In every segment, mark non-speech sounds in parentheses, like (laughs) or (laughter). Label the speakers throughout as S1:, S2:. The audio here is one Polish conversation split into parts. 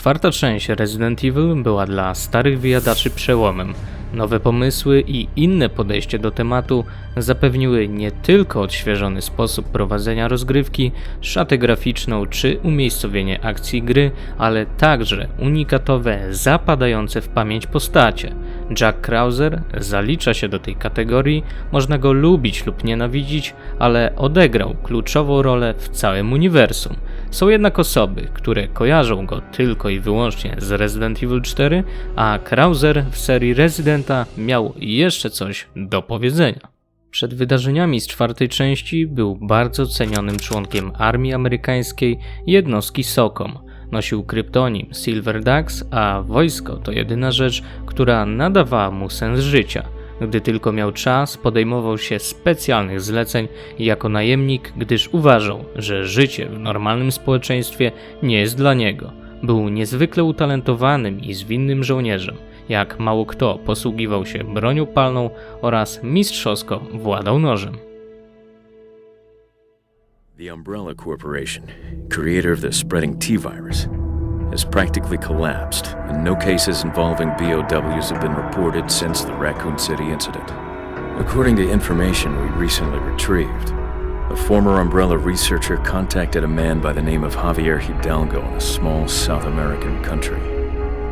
S1: Czwarta część Resident Evil była dla starych wyjadaczy przełomem. Nowe pomysły i inne podejście do tematu zapewniły nie tylko odświeżony sposób prowadzenia rozgrywki, szatę graficzną czy umiejscowienie akcji gry, ale także unikatowe, zapadające w pamięć postacie. Jack Krauser zalicza się do tej kategorii, można go lubić lub nienawidzić, ale odegrał kluczową rolę w całym uniwersum. Są jednak osoby, które kojarzą go tylko i wyłącznie z Resident Evil 4, a Krauser w serii Residenta miał jeszcze coś do powiedzenia. Przed wydarzeniami z czwartej części był bardzo cenionym członkiem armii amerykańskiej jednostki SOCOM. Nosił kryptonim Silver Dax, a wojsko to jedyna rzecz, która nadawała mu sens życia. Gdy tylko miał czas, podejmował się specjalnych zleceń jako najemnik, gdyż uważał, że życie w normalnym społeczeństwie nie jest dla niego. Był niezwykle utalentowanym i zwinnym żołnierzem. Jak mało kto posługiwał się bronią palną oraz mistrzowsko władał nożem.
S2: The Umbrella Corporation, creator of the spreading T virus, has practically collapsed, and no cases involving BOWs have been reported since the Raccoon City incident. According to information we recently retrieved, a former Umbrella researcher contacted a man by the name of Javier Hidalgo in a small South American country.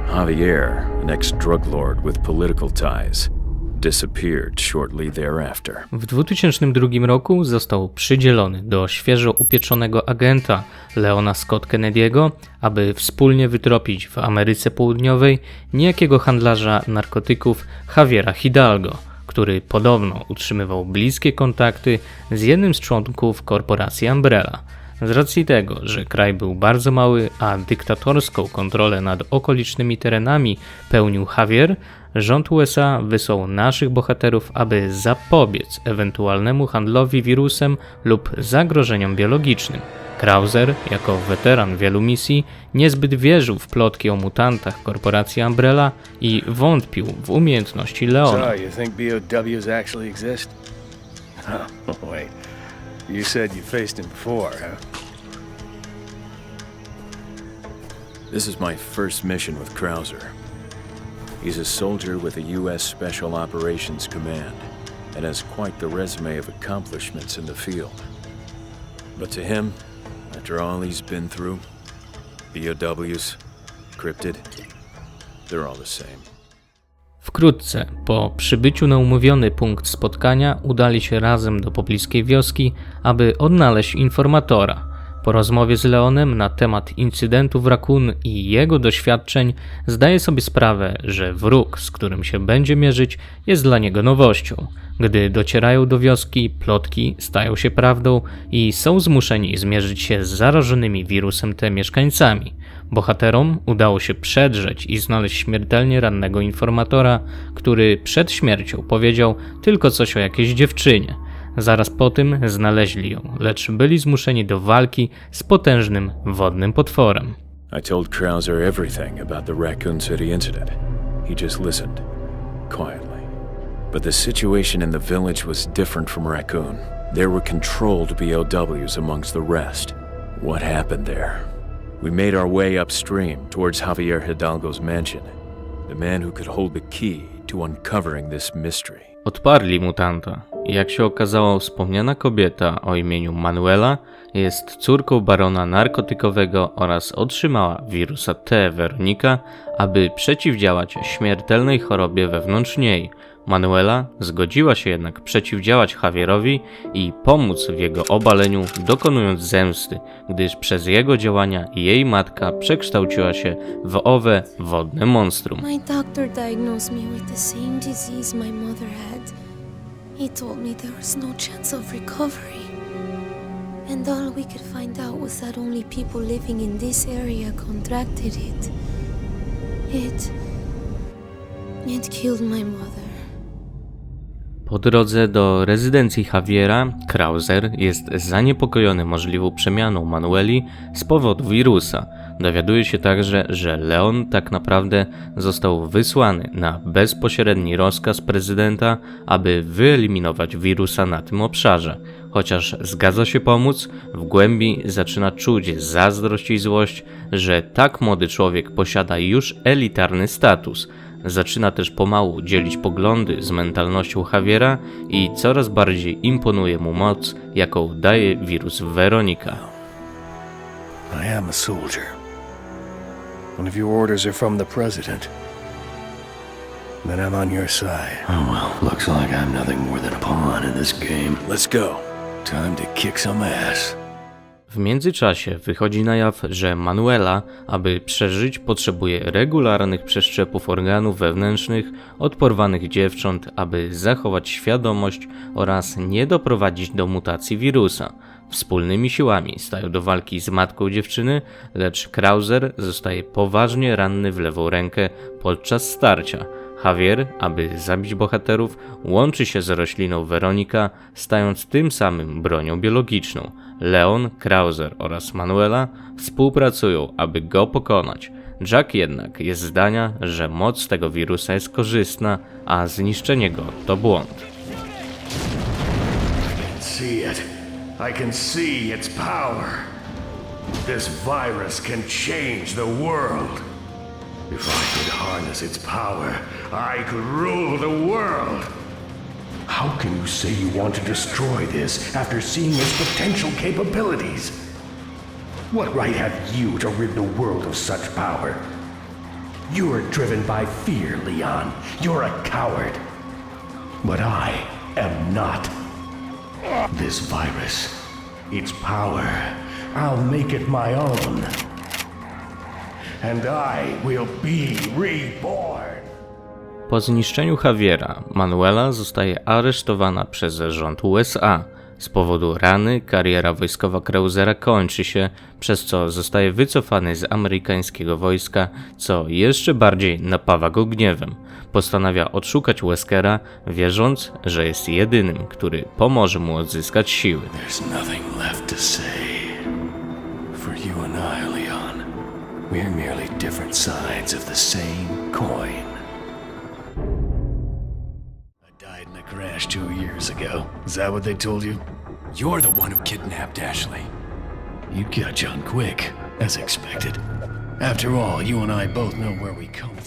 S2: Javier, an ex drug lord with political ties, disappeared shortly thereafter.
S1: W 2002 roku został przydzielony do świeżo upieczonego agenta Leona Scott Kennedy'ego, aby wspólnie wytropić w Ameryce Południowej niejakiego handlarza narkotyków Javiera Hidalgo, który podobno utrzymywał bliskie kontakty z jednym z członków korporacji Umbrella. Z racji tego, że kraj był bardzo mały, a dyktatorską kontrolę nad okolicznymi terenami pełnił Javier, rząd USA wysłał naszych bohaterów, aby zapobiec ewentualnemu handlowi wirusem lub zagrożeniom biologicznym. Krauser, jako weteran wielu misji, niezbyt wierzył w plotki o mutantach korporacji Umbrella i wątpił w umiejętności Leona.
S3: So, you think BOWs actually exist? (laughs) Oh, wait. You said you faced him before, huh?
S2: This is my first mission with Krauser. He's a soldier with the U.S. Special Operations Command and has quite the resume of accomplishments in the field. But to him, after all he's been through, BOWs, Cryptid, they're all the same.
S1: Wkrótce po przybyciu na umówiony punkt spotkania udali się razem do pobliskiej wioski, aby odnaleźć informatora. Po rozmowie z Leonem na temat incydentu w Rakun i jego doświadczeń zdaje sobie sprawę, że wróg, z którym się będzie mierzyć, jest dla niego nowością. Gdy docierają do wioski, plotki stają się prawdą i są zmuszeni zmierzyć się z zarażonymi wirusem T mieszkańcami. Bohaterom udało się przedrzeć i znaleźć śmiertelnie rannego informatora, który przed śmiercią powiedział tylko coś o jakiejś dziewczynie. Zaraz po tym znaleźli ją, lecz byli zmuszeni do walki z potężnym wodnym potworem.
S2: I told Krauser everything about the Raccoon City incident. He just listened, quietly. But the situation in the village was different from Raccoon. There were controlled BOWs amongst the rest. What happened there? We made our way upstream towards Javier Hidalgo's mansion, the man who could hold the key to uncovering this mystery.
S1: Odparli mutanta. Jak się okazało, wspomniana kobieta o imieniu Manuela jest córką barona narkotykowego oraz otrzymała wirusa T Weronika, aby przeciwdziałać śmiertelnej chorobie wewnątrz niej. Manuela zgodziła się jednak przeciwdziałać Javierowi i pomóc w jego obaleniu, dokonując zemsty, gdyż przez jego działania jej matka przekształciła się w owe wodne monstrum.
S4: My doctor diagnosed me with the same disease my mother had. He told me there was no chance of recovery. And all we could find out was that only people living in this area contracted it. It. It killed my mother.
S1: Po drodze do rezydencji Javiera, Krauser jest zaniepokojony możliwą przemianą Manueli z powodu wirusa. Dowiaduje się także, że Leon tak naprawdę został wysłany na bezpośredni rozkaz prezydenta, aby wyeliminować wirusa na tym obszarze. Chociaż zgadza się pomóc, w głębi zaczyna czuć zazdrość i złość, że tak młody człowiek posiada już elitarny status. Zaczyna też pomału dzielić poglądy z mentalnością Javiera i coraz bardziej imponuje mu moc, jaką daje wirus Weronika.
S3: I am a soldier. One of your orders are from the President. Then I'm on your side.
S5: Oh well, looks like I'm nothing more than a pawn in this game.
S3: Let's go. Time to kick some ass.
S1: W międzyczasie wychodzi na jaw, że Manuela, aby przeżyć, potrzebuje regularnych przeszczepów organów wewnętrznych od porwanych dziewcząt, aby zachować świadomość oraz nie doprowadzić do mutacji wirusa. Wspólnymi siłami stają do walki z matką dziewczyny, lecz Krauser zostaje poważnie ranny w lewą rękę podczas starcia. Javier, aby zabić bohaterów, łączy się z rośliną Weronika, stając tym samym bronią biologiczną. Leon, Krauser oraz Manuela współpracują, aby go pokonać. Jack jednak jest zdania, że moc tego wirusa jest korzystna, a zniszczenie go to błąd.
S6: see it. I can see its power. This virus can. If I could harness its power, I could rule the world. How can you say you want to destroy this after seeing its potential capabilities? What right have you to rid the world of such power? You are driven by fear, Leon. You're a coward. But I am not. This virus, its power, I'll make it my own. And I will be reborn.
S1: Po zniszczeniu Javiera, Manuela zostaje aresztowana przez rząd USA. Z powodu rany kariera wojskowa Krausera kończy się, przez co zostaje wycofany z amerykańskiego wojska, co jeszcze bardziej napawa go gniewem. Postanawia odszukać Weskera, wierząc, że jest jedynym, który pomoże mu odzyskać siły.
S5: There's nothing left to say. We're merely different sides of the same coin.
S3: I died in a crash two years ago. Is that what they told you?
S5: You're the one who kidnapped Ashley.
S3: You got John quick, as expected. After all, you and I both know where we come from.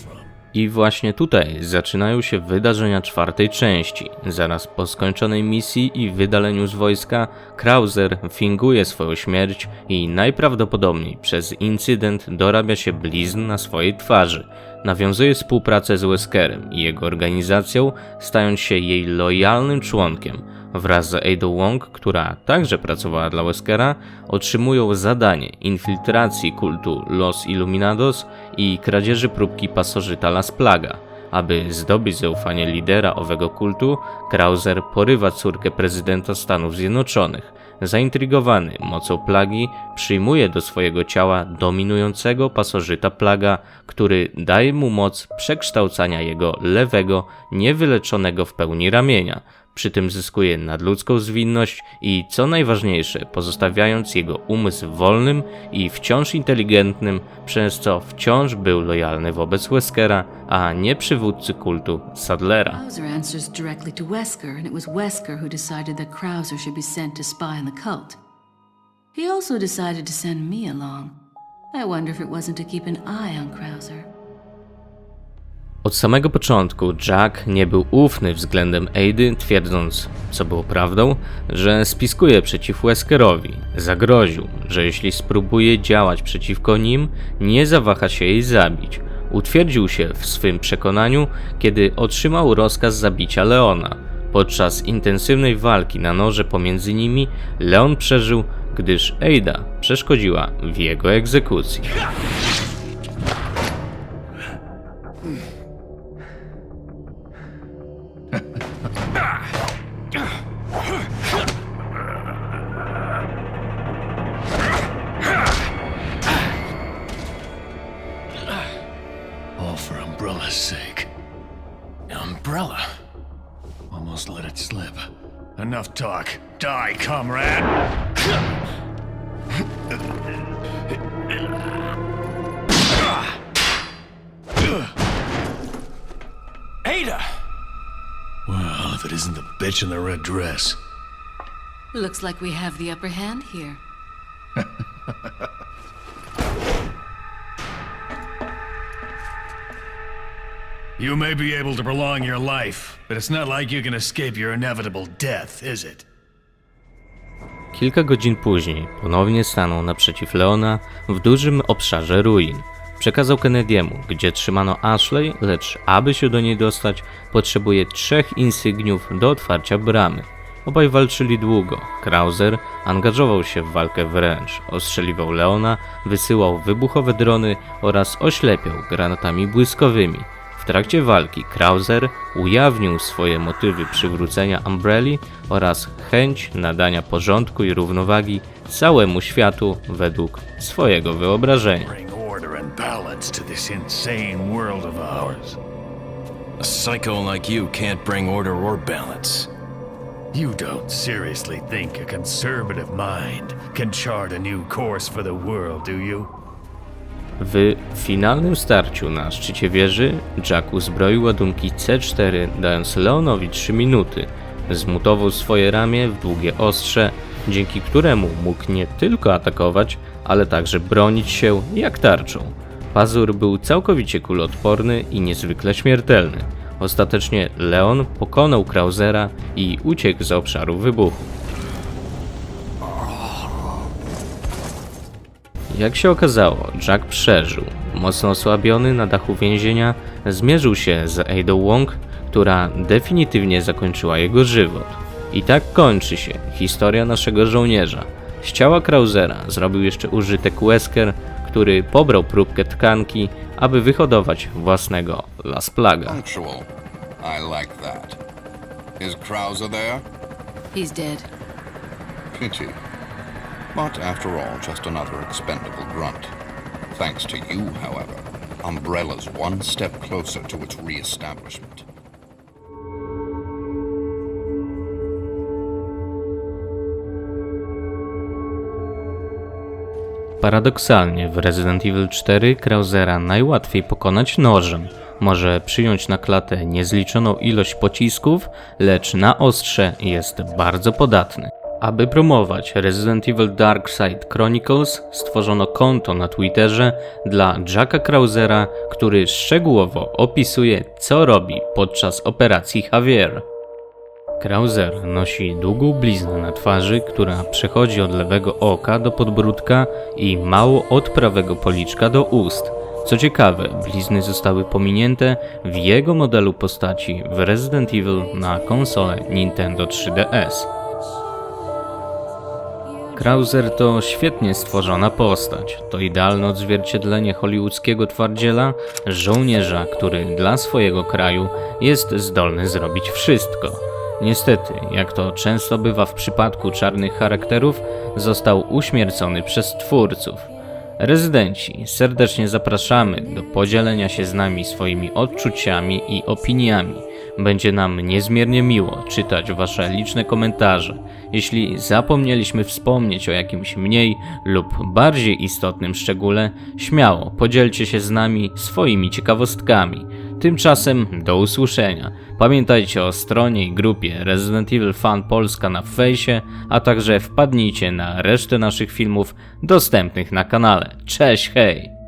S1: I właśnie tutaj zaczynają się wydarzenia czwartej części. Zaraz po skończonej misji i wydaleniu z wojska, Krauser finguje swoją śmierć i najprawdopodobniej przez incydent dorabia się blizn na swojej twarzy. Nawiązuje współpracę z Weskerem i jego organizacją, stając się jej lojalnym członkiem. Wraz z Ada Wong, która także pracowała dla Weskera, otrzymują zadanie infiltracji kultu Los Illuminados i kradzieży próbki pasożyta Las Plaga. Aby zdobyć zaufanie lidera owego kultu, Krauser porywa córkę prezydenta Stanów Zjednoczonych. Zaintrygowany mocą plagi, przyjmuje do swojego ciała dominującego pasożyta plaga, który daje mu moc przekształcania jego lewego, niewyleczonego w pełni ramienia. Przy tym zyskuje nadludzką zwinność i, co najważniejsze, pozostawiając jego umysł wolnym i wciąż inteligentnym, przez co wciąż był lojalny wobec Weskera, a nie przywódcy kultu Sadlera.
S7: Krauser answers directly to Wesker, and it was Wesker who Krauser should be sent to spy on the cult. He also decided to send me along. I wonder if it wasn't to keep an eye on Krauser.
S1: Od samego początku Jack nie był ufny względem Aidy, twierdząc, co było prawdą, że spiskuje przeciw Weskerowi. Zagroził, że jeśli spróbuje działać przeciwko nim, nie zawaha się jej zabić. Utwierdził się w swym przekonaniu, kiedy otrzymał rozkaz zabicia Leona. Podczas intensywnej walki na noże pomiędzy nimi, Leon przeżył, gdyż Ada przeszkodziła w jego egzekucji.
S3: All for Umbrella's sake.
S5: Umbrella.
S3: Almost let it slip. Enough talk. Die, comrade!
S5: Ada!
S3: Well, if it isn't the bitch in the red dress.
S7: Looks like we have the upper hand here. (laughs)
S6: You may be able to prolong your life, but it's not like you can escape your inevitable death, is it?
S1: Kilka godzin później ponownie stanął naprzeciw Leona w dużym obszarze ruin. Przekazał Kennedy'emu, gdzie trzymano Ashley, lecz aby się do niej dostać, potrzebuje trzech insygniów do otwarcia bramy. Obaj walczyli długo. Krauser angażował się w walkę wręcz, ostrzeliwał Leona, wysyłał wybuchowe drony oraz oślepiał granatami błyskowymi. W trakcie walki Krauser ujawnił swoje motywy przywrócenia Umbrelli oraz chęć nadania porządku i równowagi całemu światu według swojego wyobrażenia.
S6: To this insane world of ours.
S5: A psycho like you can't bring order or balance.
S6: You don't seriously think a conservative mind can chart a new course for the world, do you?
S1: W finalnym starciu na szczycie wieży Jack uzbroił ładunki C4, dając Leonowi 3 minuty. Zmutował swoje ramię w długie ostrze, dzięki któremu mógł nie tylko atakować, ale także bronić się jak tarczą. Pazur był całkowicie kuloodporny i niezwykle śmiertelny. Ostatecznie Leon pokonał Krausera i uciekł z obszaru wybuchu. Jak się okazało, Jack przeżył. Mocno osłabiony na dachu więzienia, zmierzył się z Ada Wong, która definitywnie zakończyła jego żywot. I tak kończy się historia naszego żołnierza. Z ciała Krausera zrobił jeszcze użytek Wesker, który pobrał próbkę tkanki, aby wyhodować własnego Las Plaga.
S8: Punctual. I like that. Is Krauser there?
S7: He's dead.
S8: Pity. But after all, just another expendable grunt. Thanks to you, however, Umbrella's one step closer to its re-establishment.
S1: Paradoksalnie w Resident Evil 4 Krausera najłatwiej pokonać nożem. Może przyjąć na klatę niezliczoną ilość pocisków, lecz na ostrze jest bardzo podatny. Aby promować Resident Evil Dark Side Chronicles, stworzono konto na Twitterze dla Jacka Krausera, który szczegółowo opisuje, co robi podczas operacji Javier. Krauser nosi długą bliznę na twarzy, która przechodzi od lewego oka do podbródka i mało od prawego policzka do ust. Co ciekawe, blizny zostały pominięte w jego modelu postaci w Resident Evil na konsolę Nintendo 3DS. Krauser to świetnie stworzona postać. To idealne odzwierciedlenie hollywoodzkiego twardziela, żołnierza, który dla swojego kraju jest zdolny zrobić wszystko. Niestety, jak to często bywa w przypadku czarnych charakterów, został uśmiercony przez twórców. Rezydenci, serdecznie zapraszamy do podzielenia się z nami swoimi odczuciami i opiniami. Będzie nam niezmiernie miło czytać Wasze liczne komentarze. Jeśli zapomnieliśmy wspomnieć o jakimś mniej lub bardziej istotnym szczególe, śmiało podzielcie się z nami swoimi ciekawostkami. Tymczasem do usłyszenia. Pamiętajcie o stronie i grupie Resident Evil Fan Polska na fejsie, a także wpadnijcie na resztę naszych filmów dostępnych na kanale. Cześć, hej!